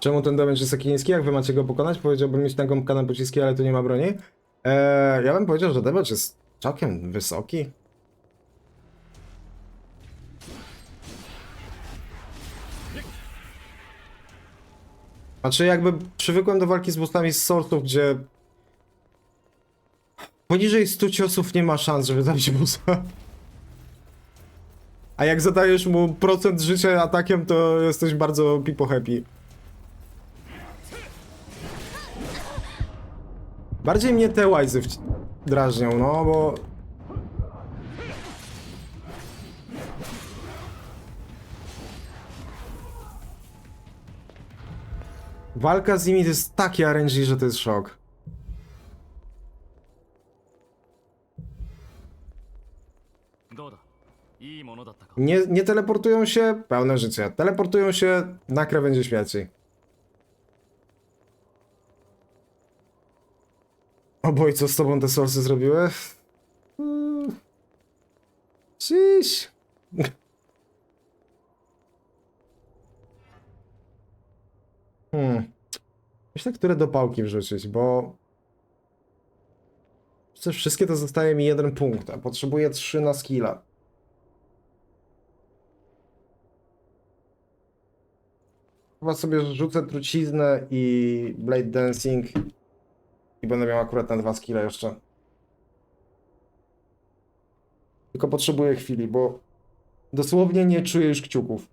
Czemu ten damage jest taki niski? Jak wy macie go pokonać? Powiedziałbym mieć na gąbkane pociski, ale tu nie ma broni. Eee, ja bym powiedział, że damage jest całkiem wysoki. Znaczy jakby przywykłem do walki z bossami z sortów, gdzie poniżej 100 ciosów nie ma szans, żeby zabić bossa. A jak zadajesz mu procent życia atakiem, to jesteś bardzo pipo happy. Bardziej mnie te łajzy drażnią, no bo... Walka z nimi to jest taki RNG, że to jest szok. ど nie, nie teleportują się, pełne życie. Teleportują się na krawędzi śmierci. Oboj, co z tobą te solsy zrobiły? Hmm. Ciś. Hmm. Myślę, które do pałki wrzucić, bo... Przecież wszystkie to zostaje mi jeden punkt, a potrzebuję trzy na skilla. Chyba sobie rzucę truciznę i Blade Dancing i będę miał akurat na dwa skille jeszcze. Tylko potrzebuję chwili, bo dosłownie nie czuję już kciuków.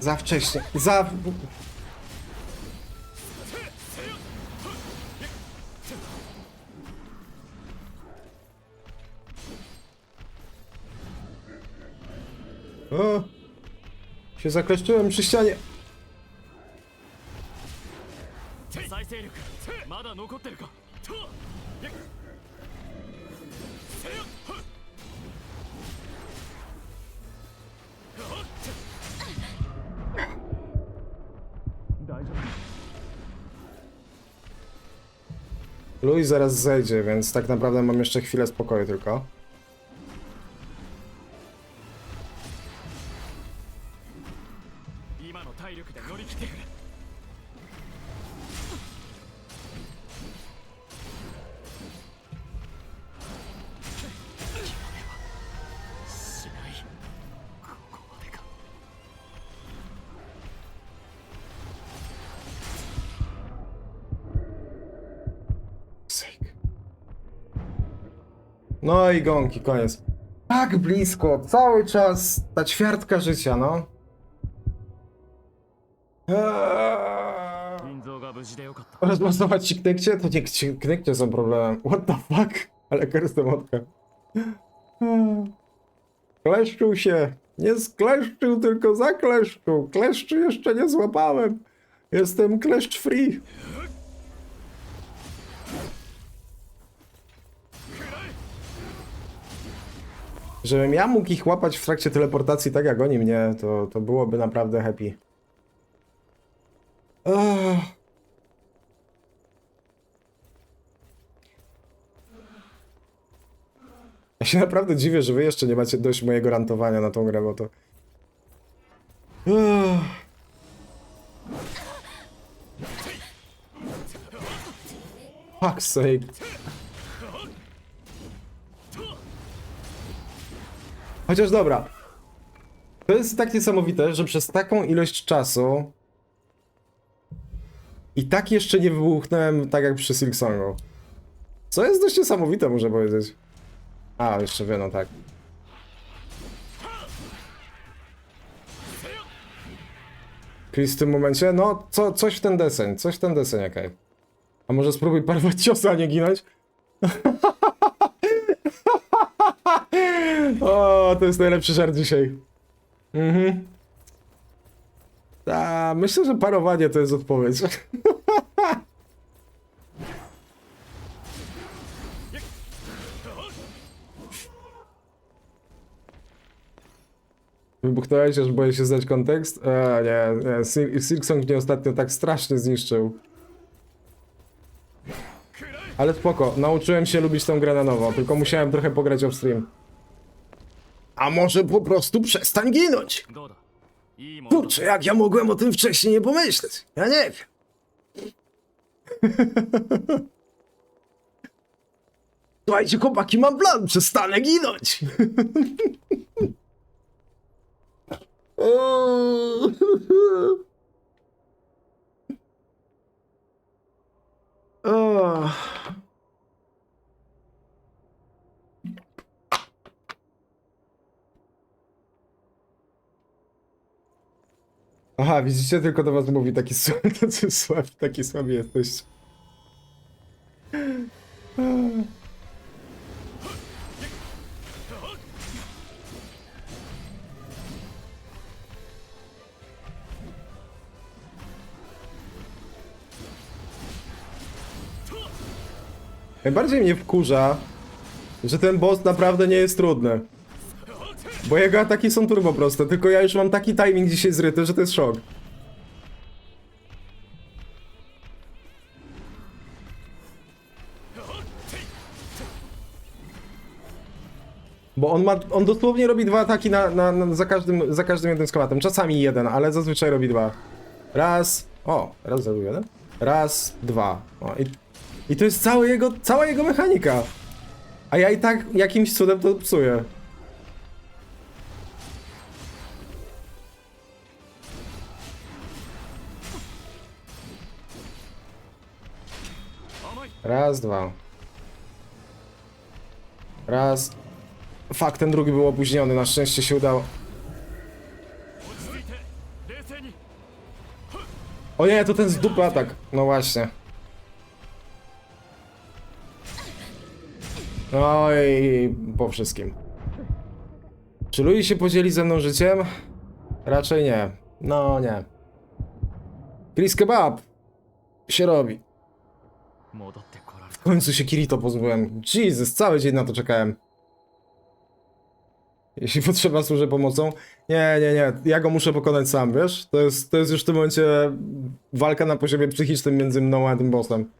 Za wcześnie. Za. O! Się zakleszczyłem przy ścianie. Louis zaraz zejdzie, więc tak naprawdę mam jeszcze chwilę spokoju tylko.? tej koniec. Tak blisko, cały czas ta ćwiartka życia, no. Eee. Rozmasować ci knykcie? To nie knykcie są problemem. What the fuck? Ale karysta motka. Eee. Kleszczył się. Nie skleszczył, tylko zakleszczył. Kleszczy jeszcze nie złapałem. Jestem kleszcz free. Żebym ja mógł ich łapać w trakcie teleportacji tak jak oni mnie, to, to byłoby naprawdę happy. Ugh. Ja się naprawdę dziwię, że wy jeszcze nie macie dość mojego rantowania na tą grę, bo to... Ugh. Fuck's sake. Chociaż dobra. To jest tak niesamowite, że przez taką ilość czasu i tak jeszcze nie wybuchnąłem tak jak przy Silksongu. Co jest dość niesamowite, muszę powiedzieć. A, jeszcze wie, no tak. Chris w tym momencie, no, co, coś w ten deseń, coś w ten deseń, okej. A może spróbuj parować ciosy, a nie ginąć? O, to jest najlepszy żart dzisiaj. Mhm. A, myślę, że parowanie to jest odpowiedź. Wybuchnąłeś, aż boję się znać kontekst? E, nie, nie. Sil Silksong mnie ostatnio tak strasznie zniszczył. Ale spoko, nauczyłem się lubić tą grę na nowo, tylko musiałem trochę pograć off stream. A może po prostu przestań ginąć? Kurczę, jak ja mogłem o tym wcześniej nie pomyśleć? Ja nie wiem. Słuchajcie, chłopaki, mam plan, przestanę ginąć. oh. Aha, widzicie, tylko do was mówi taki słaby, taki słabi jesteście. Najbardziej mnie wkurza, że ten boss naprawdę nie jest trudny. Bo jego ataki są turbo proste, tylko ja już mam taki timing dzisiaj zryty, że to jest szok. Bo on ma, on dosłownie robi dwa ataki na, na, na, za, każdym, za każdym jednym skłatem. Czasami jeden, ale zazwyczaj robi dwa. Raz, o, raz zrobił jeden. Raz, dwa. O, i, I to jest cały jego, cała jego mechanika. A ja i tak jakimś cudem to psuję. Raz, dwa. Raz. Fakt, ten drugi był opóźniony, na szczęście się udało. 落ち着いて冷静に O nie, to ten z dupy atak. No właśnie. No i po wszystkim. Czy Louis się podzieli ze mną życiem? Raczej nie. No nie. Chris Kebab się robi. 戻ってこられ w końcu się Kirito pozbyłem. Jesus, cały dzień na to czekałem. Jeśli potrzeba, służę pomocą. Nie, nie, nie, ja go muszę pokonać sam, wiesz? To jest, to jest już w tym momencie walka na poziomie psychicznym między mną a tym bossem.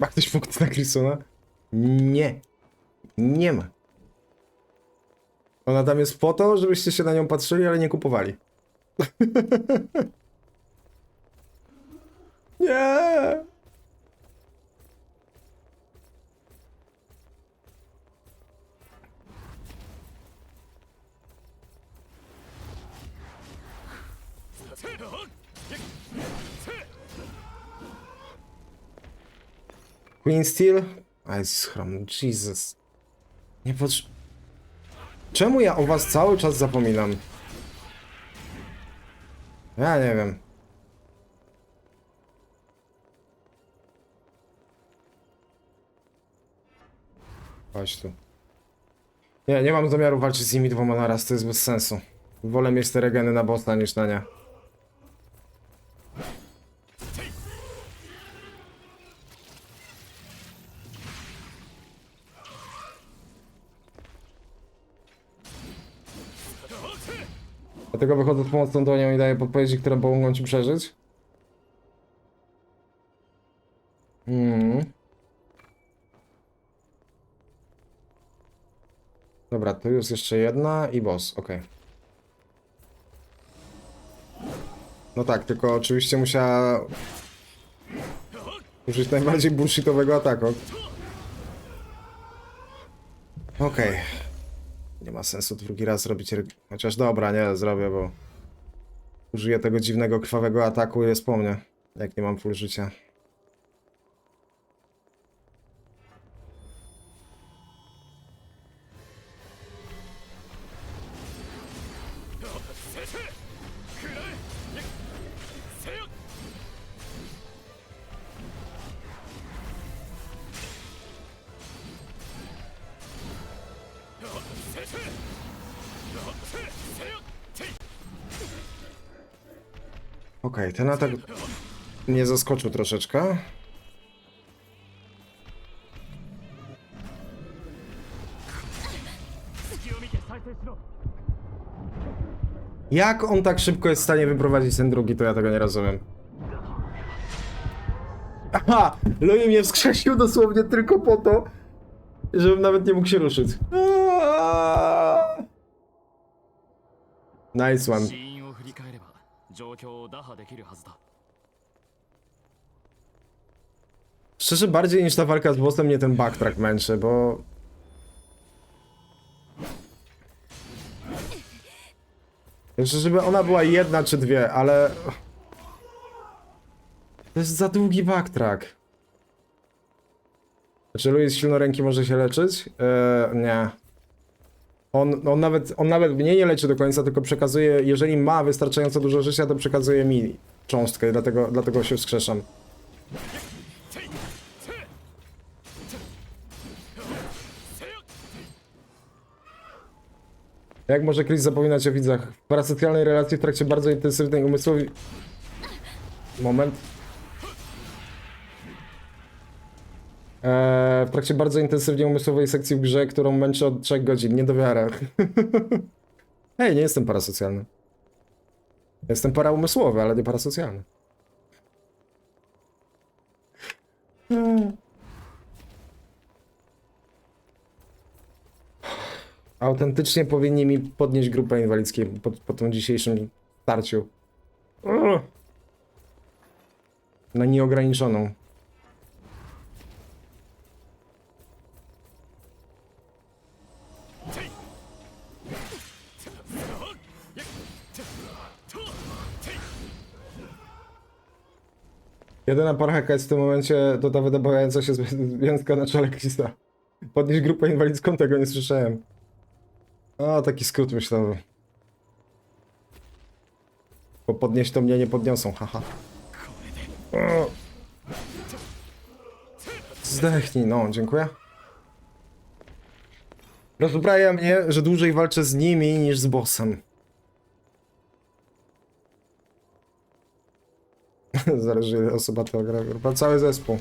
Ma ktoś punkty na Grisona? Nie. Nie ma. Ona tam jest po to, żebyście się na nią patrzyli, ale nie kupowali. nie. Queen Steel? Ice Chrome, Jesus. Nie potrz... Czemu ja o was cały czas zapominam? Ja nie wiem. Chodź tu. Nie, nie mam zamiaru walczyć z nimi dwoma naraz, to jest bez sensu. Wolę mieć te regeny na bossa niż na nie. Dlatego wychodzę z pomocą dłonią i daję podpowiedzi, które pomogą ci przeżyć. Mm. Dobra, tu jest jeszcze jedna i boss, okej. No tak, tylko oczywiście musiała użyć najbardziej bullshitowego ataku. Okej. Nie ma sensu drugi raz robić. Chociaż dobra, nie, zrobię, bo użyję tego dziwnego krwawego ataku i jest po mnie. Jak nie mam full życia. Ten atak mnie zaskoczył troszeczkę. Jak on tak szybko jest w stanie wyprowadzić ten drugi, to ja tego nie rozumiem. Aha! Louis mnie wskrzesił dosłownie tylko po to, żebym nawet nie mógł się ruszyć. Nice one. 死因を振り返れば状況を打破できるはずだ Szczerze, bardziej niż ta walka z bossem mnie ten backtrack męczy, bo... Jeszcze, żeby ona była jedna czy dwie, ale... To jest za długi backtrack. Czy Louis silnoręki może się leczyć? Eee, nie. On, on, nawet, on nawet mnie nie leczy do końca, tylko przekazuje, jeżeli ma wystarczająco dużo życia, to przekazuje mi cząstkę, dlatego, dlatego się wskrzeszam. Jak może Chris zapominać o widzach? W parasocjalnej relacji w trakcie bardzo intensywnej umysłowi... Moment. W trakcie bardzo intensywnie umysłowej sekcji w grze, którą męczę od 3 godzin. Nie do wiary. Hej, nie jestem parasocjalny. Jestem paraumysłowy, ale nie parasocjalny. Autentycznie powinni mi podnieść grupę inwalidzką po, po tym dzisiejszym starciu. Na nieograniczoną. Jedyna jaka jest w tym momencie to ta wydobyająca się związka na czele Krista. Podnieść grupę inwalidzką, tego nie słyszałem. O, taki skrót myślowy. Bo podnieść to mnie nie podniosą, haha. Zdechnij, no, dziękuję. Rozbraja mnie, że dłużej walczę z nimi niż z bossem. Zależy ile osoba to gra. Chyba cały zespół.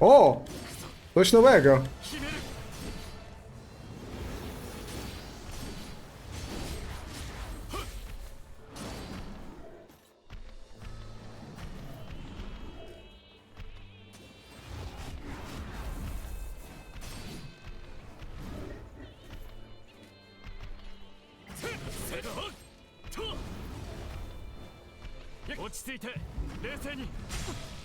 O! Coś nowego. 落ち着いて冷静に。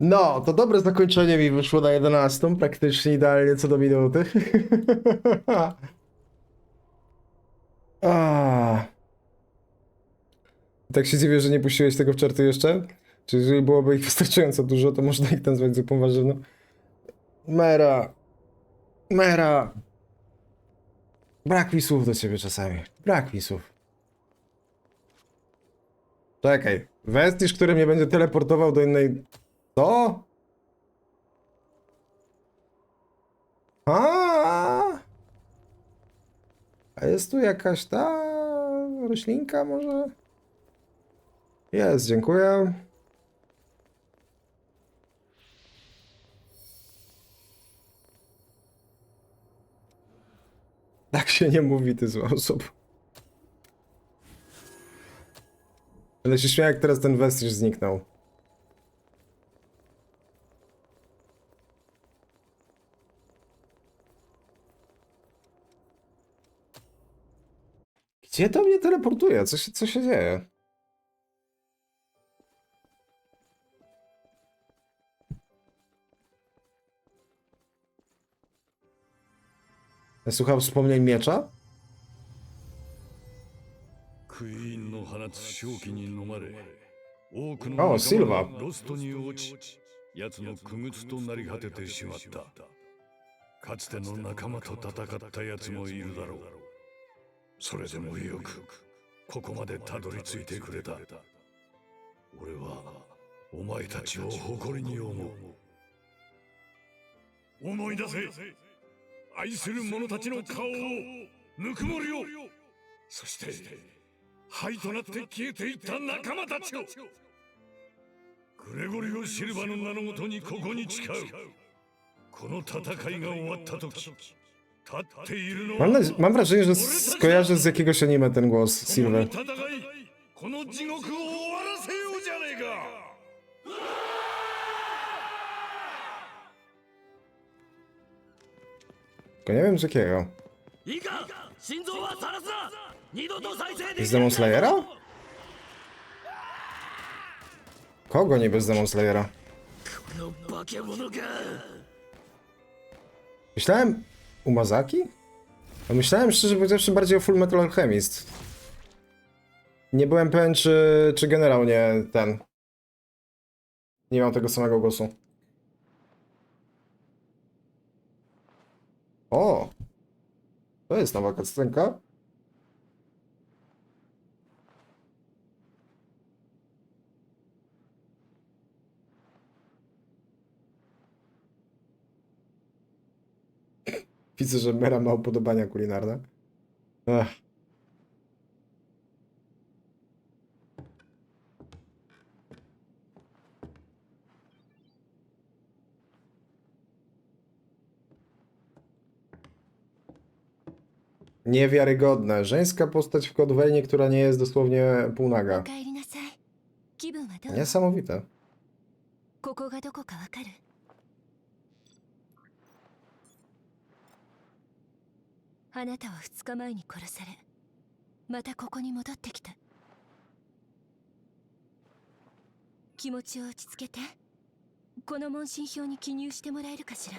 No, to dobre zakończenie mi wyszło na 11, praktycznie idealnie co do minuty. A. Tak się dziwię, że nie puściłeś tego w czarty jeszcze? Czy jeżeli byłoby ich wystarczająco dużo, to można ich nazwać zupą warzywną? Mera. Mera. Brak mi słów do ciebie czasami. Brak mi słów. Czekaj. Westisz, który mnie będzie teleportował do innej... Co? A, A jest tu jakaś ta roślinka może? Jest, dziękuję. Tak się nie mówi, ty zły osób. Będę się śmiał, jak teraz ten Vestige zniknął. Gdzie to mnie teleportuje? Co się, co się dzieje? Słuchał wspomnień miecza? クイーンの放つ正気に飲まれ多くのあ仲シルバー間がロストに落ち奴の傀儡となり果ててしまったかつての仲間と戦った奴もいるだろう それでもよくここまでたどり着いてくれた。俺はお前たちを誇りに思う。思い出せ。愛する者たちの顔をぬくもりを。そして灰となって消えていった仲間たちを。グレゴリオ・シルバの名のもとにここに誓う。この戦いが終わった時。Mam, na, mam wrażenie, że skojarzę z jakiegoś anime ten głos, Silver. Tylko nie wiem z jakiego. Z Demon Slayera? Kogo niby z Demon Slayera? Myślałem, Umazaki? No myślałem szczerze powiedziawszy bardziej o Full Metal Alchemist. Nie byłem pewien, czy, czy generał nie ten. Nie mam tego samego głosu. O! To jest nowa cutscenka? Widzę, że Mera ma upodobania kulinarne. Ech. Niewiarygodne. Żeńska postać w Codewainie, która nie jest dosłownie お półnaga. かえりなさい気分はどう Niesamowite. ここがどこかわかる あなたは2日前に殺されまたここに戻ってきた気持ちを落ち着けてこの問診票に記入してもらえるかしら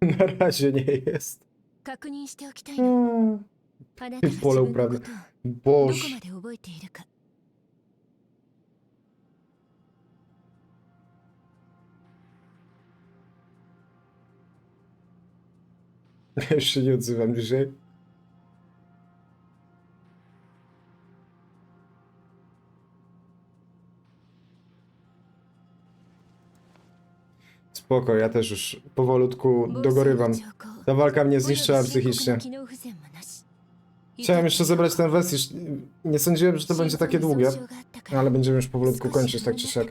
Na razie nie jest. 確認しておきたいのあなたが自分のことをどこ.まで覚えているか Ja już się nie odzywam dzisiaj. Spoko, ja też już powolutku dogorywam. Ta walka mnie zniszczyła psychicznie. Chciałem jeszcze zebrać ten westiż. Nie sądziłem, że to będzie takie długie, ale będziemy już powolutku kończyć, tak czy siak.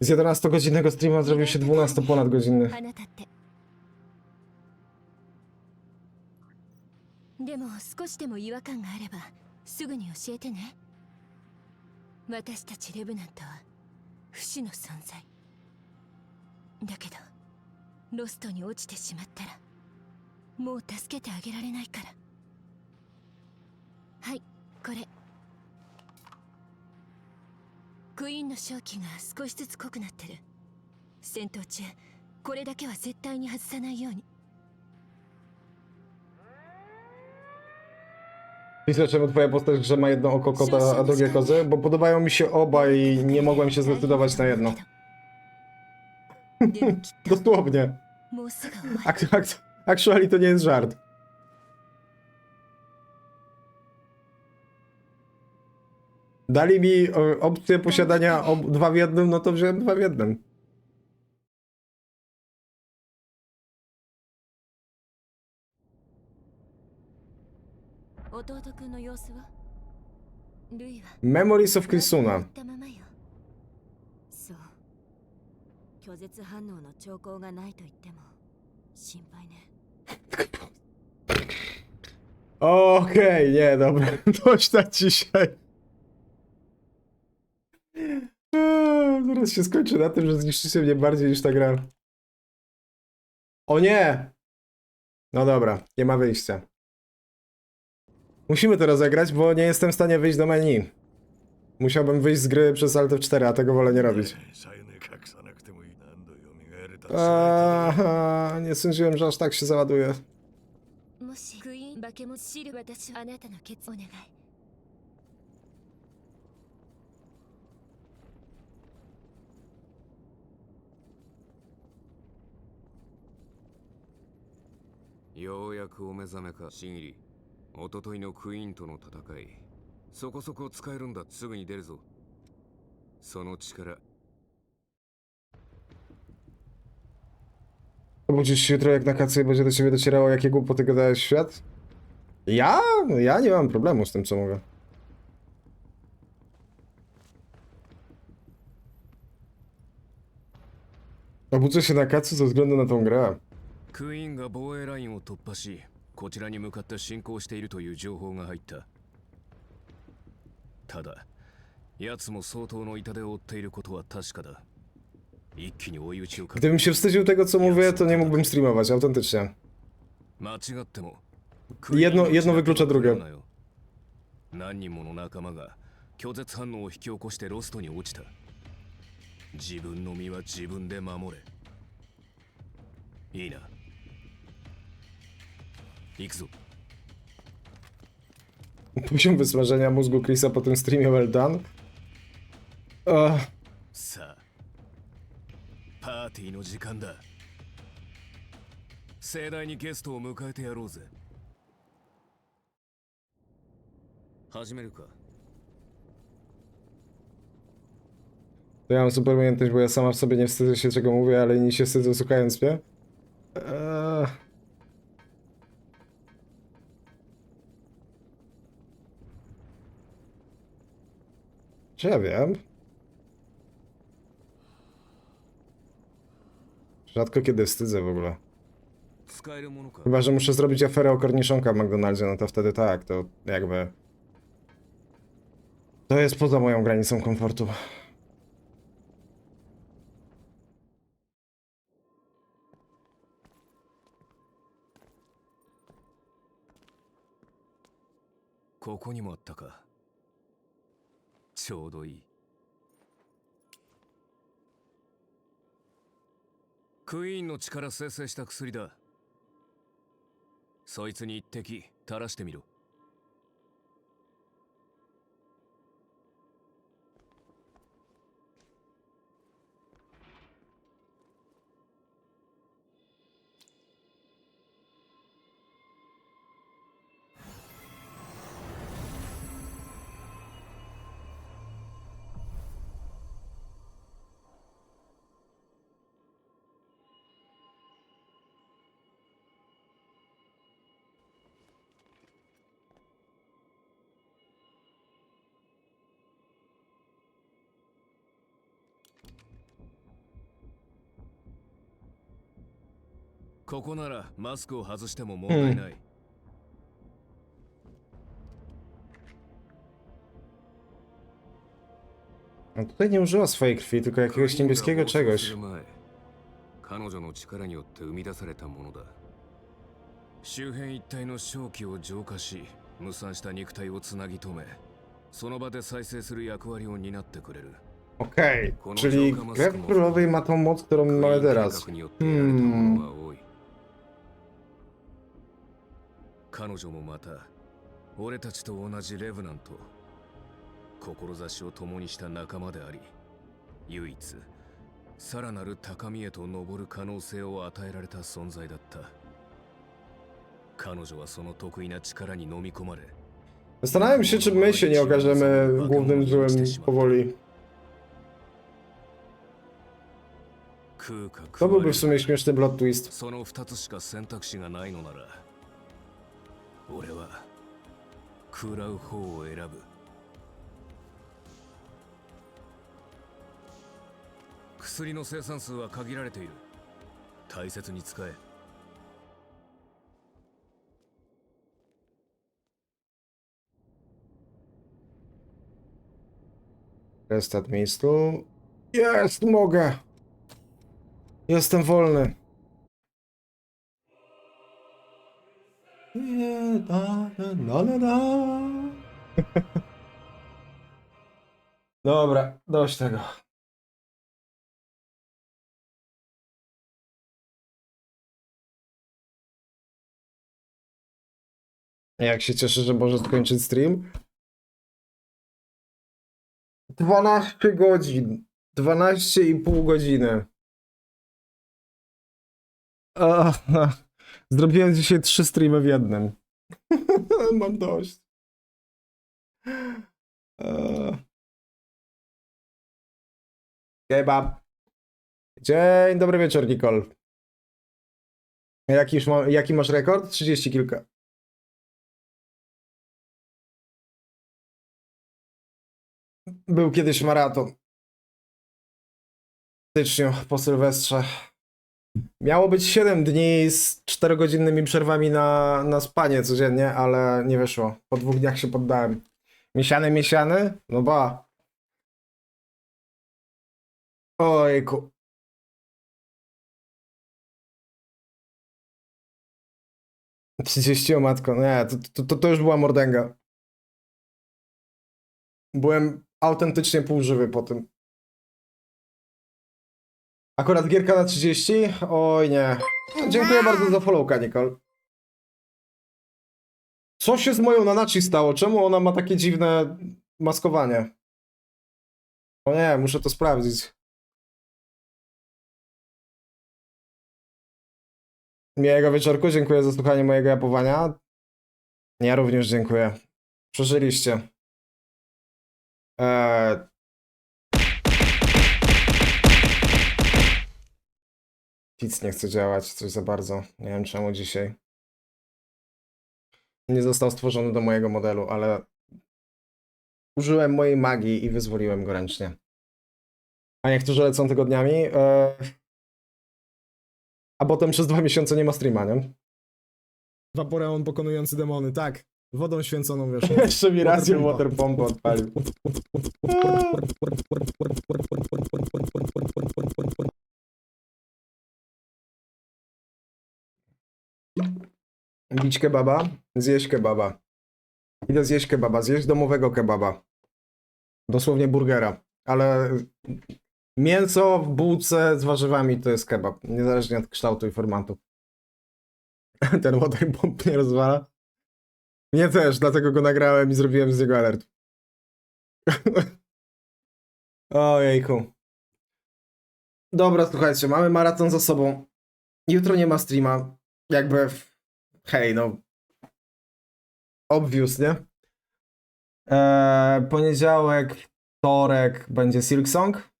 Z 11-godzinnego streama zrobił się 12 ponad godzinny. でも少しでも違和感があればすぐに教えてね。私たちレブナントは不死の存在。だけどロストに落ちてしまったらもう助けてあげられないから。はいこれ。クイーンの正気が少しずつ濃くなってる。戦闘中これだけは絶対に外さないように。Researchem odpowiem postać, że ma jedno oko kota, a drugie kozy, bo podobają mi się oba i nie mogłem się zdecydować na jedno. Dosłownie. Ak actually to nie jest żart. Dali mi e, opcję posiadania dwa w jednym, no to wziąłem dwa w jednym. 弟君の様子はルイは Memories of 言 Krisuna. ったままよそう拒絶反応の兆候がないと言っても心配ね Okej, nie, dobra. Dość na dzisiaj. Eee, Zaraz się skończy na tym, że zniszczycie mnie bardziej niż ta gra. O nie! No dobra, nie ma wyjścia. Musimy to rozegrać, bo nie jestem w stanie wyjść do menu. Musiałbym wyjść z gry przez Alt 4, a tego wolę nie robić. Aha, nie sądziłem, że aż tak się załaduje. Yo. お願いようやくお目覚めかシギリ一昨日のクイーンとの戦いそこそこ使えるんだすぐに出るぞその力 Obudzisz się jutro jak na kacy będzie do ciebie docierało, jakie głupoty gadałeś w świat? Ja? No Ja nie mam problemu z tym, co mówię. Obudzę się na kacu ze względu na tą grę. クイーンが防衛ラインを突破しこちらに向かって進行しているという情報が入った。ただ奴も相当の痛手を負っていることは確かだ。一気に追い打ちをかけ Gdybym się wstydził tego, co mówię, to nie mógłbym streamować, autentycznie. 間違っても Jedno- jedno wyklucza drugie. 何人もの仲間が拒絶反応を引き起こしてロストに落ちた自分の身は自分で守れいいな行くぞ Poziom wysmażenia mózgu Chrisa po tym streamie well done. Ugh. さあパーティーの時間だ盛大にゲストを迎えてやろうぜ始めるか To ja mam super umiejętność, bo ja sama w sobie nie wstydzę się czego mówię, ale inni się wstydzą słuchając mnie. Eee. Czy ja wiem? Rzadko kiedy wstydzę w ogóle. Chyba, że muszę zrobić aferę o korniszonka w McDonaldzie, no to wtedy tak, to jakby... To jest poza moją granicą komfortu. ちょうどいい。クイーンの力生成した薬だ。そいつに一滴垂らしてみろ。ここならマスクを外しても問題ない。うんあとですフェイクフィー。彼女の力によって生み出されたものだ。周辺一帯の正気を浄化し、無酸した肉体をつぎ止め、その場で再生する役割を担ってくれる。彼女もまた俺たちと同じレブナント志を共にした仲間であり唯一さらなる高みへと登る可能性を与えられた存在だった彼女はその得意な力に飲み込まれ Zastanawiam się, czy my się nie okażemy głównym złem powoli. To byłby れ w sumie śmieszny plot twist. その二つしか選択肢がないのなら俺は食らう方を選ぶ薬の生産数は限られている大切に使え Restart miejscu. Jest, mogę. Jestem wolny. Da, da, da. Dobra, dość tego. Jak się cieszę, że może skończyć stream. 12 godzin. 12,5 godziny. A, Zrobiłem dzisiaj trzy streamy w jednym. Mam dość. Eee. Dzień dobry wieczór, Nicole. Jaki, już ma, jaki masz rekord? 30 kilka. Był kiedyś maraton. W styczniu po Sylwestrze. Miało być 7 dni z 4-godzinnymi przerwami na, na spanie codziennie, ale nie wyszło. Po dwóch dniach się poddałem. Miesiany, miesiany? No ba. Ojku. Trzydzieści o matko, nie, to, to, to już była mordęga. Byłem autentycznie półżywy po tym. Akurat gierka na 30? Oj nie. Dziękuję bardzo za followka, Nicole. Co się z moją Nanachi stało? Czemu ona ma takie dziwne maskowanie? O nie, muszę to sprawdzić. Miłego wieczorku, dziękuję za słuchanie mojego japowania. Ja również dziękuję. Przeżyliście. Eee... Nic nie chce działać, coś za bardzo. Nie wiem czemu dzisiaj. Nie został stworzony do mojego modelu, ale użyłem mojej magii i wyzwoliłem go ręcznie. A niektórzy lecą tygodniami. Eee... A potem przez dwa miesiące nie ma streama, nie? Vaporeon pokonujący demony, tak. Wodą święconą, wiesz. Jeszcze mi raz Waterpompa. odpalił. Bić kebaba, zjeść kebaba. Idę zjeść kebaba, zjeść domowego kebaba. Dosłownie burgera. Ale mięso w bułce z warzywami to jest kebab. Niezależnie od kształtu i formatu. Ten waterpomp nie rozwala. Mnie też, dlatego go nagrałem i zrobiłem z niego alert. Ojejku. Dobra, słuchajcie, mamy maraton za sobą. Jutro nie ma streama. Jakby, hej, no. Obvious, nie? Eee, poniedziałek, wtorek będzie Silksong.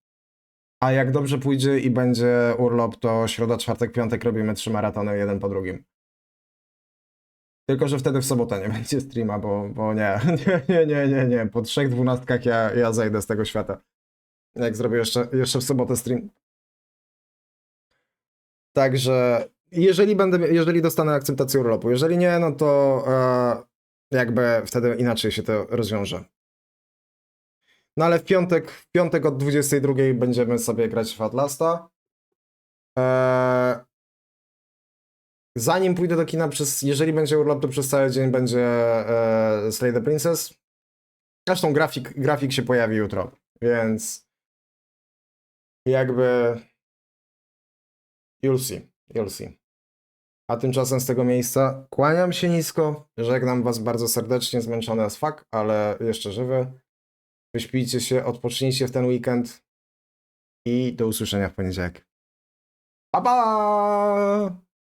A jak dobrze pójdzie i będzie urlop, to środa, czwartek, piątek robimy trzy maratony jeden po drugim. Tylko, że wtedy w sobotę nie będzie streama, bo, bo nie, nie, nie, nie, nie, nie. Po trzech dwunastkach ja, ja zejdę z tego świata. Jak zrobię jeszcze, jeszcze w sobotę stream. Także jeżeli będę, jeżeli dostanę akceptację urlopu, jeżeli nie, no to e, jakby wtedy inaczej się to rozwiąże. No ale w piątek, w piątek od 22 będziemy sobie grać w Atlasta. Eee, zanim pójdę do kina, przez, jeżeli będzie urlop, to przez cały dzień będzie e, Slay the Princess. Zresztą grafik, grafik się pojawi jutro, więc jakby you'll see, you'll see. A tymczasem z tego miejsca kłaniam się nisko, żegnam was bardzo serdecznie, zmęczony as fuck, ale jeszcze żywy. Wyśpijcie się, odpocznijcie w ten weekend i do usłyszenia w poniedziałek. Pa pa!